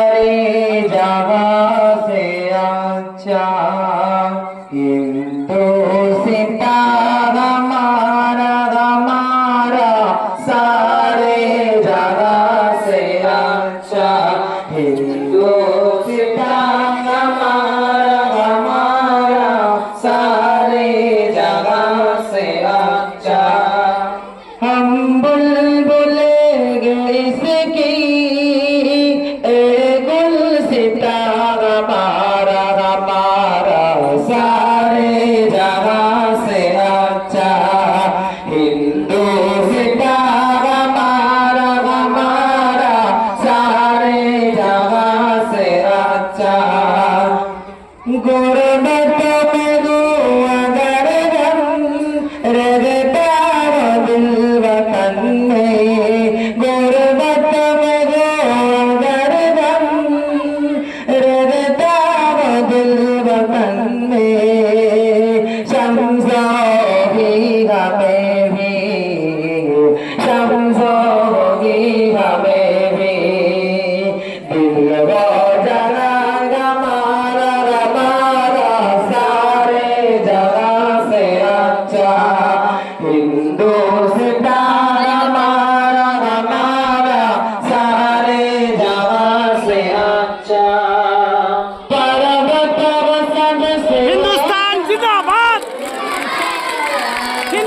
अरे जहाँ से अच्छा हिंदू सीता सारे जहां से अच्छा हिंदू सितार हमारा हमारा सारे जहां से अच्छा गुरु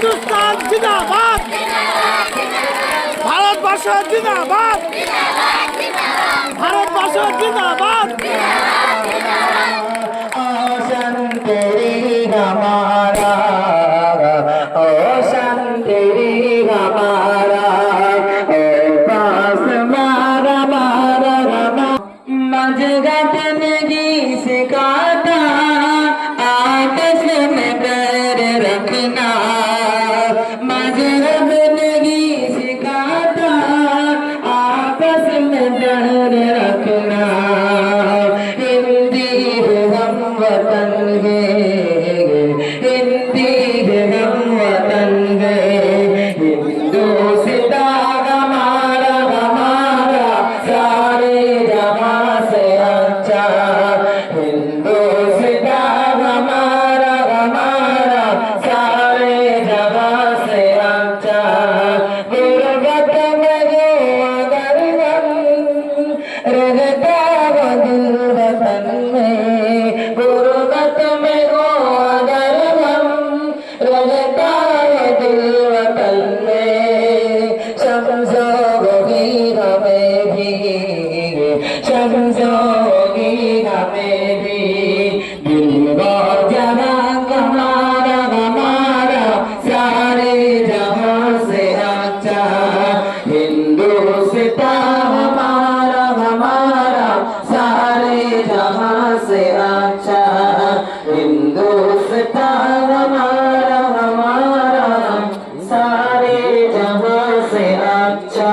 হিন্দুস্তান জিন্দাবাদ। ভারতবর্ষ জিন্দাবাদ। ভারতবর্ষ वतन है हिंदी है हम वतन है हिंदू बचा हिंदुस्तान हमारा हमारा, सारे जहाँ से अच्छा हिंदुस्तान हमारा हमारा, सारे जहाँ से अच्छा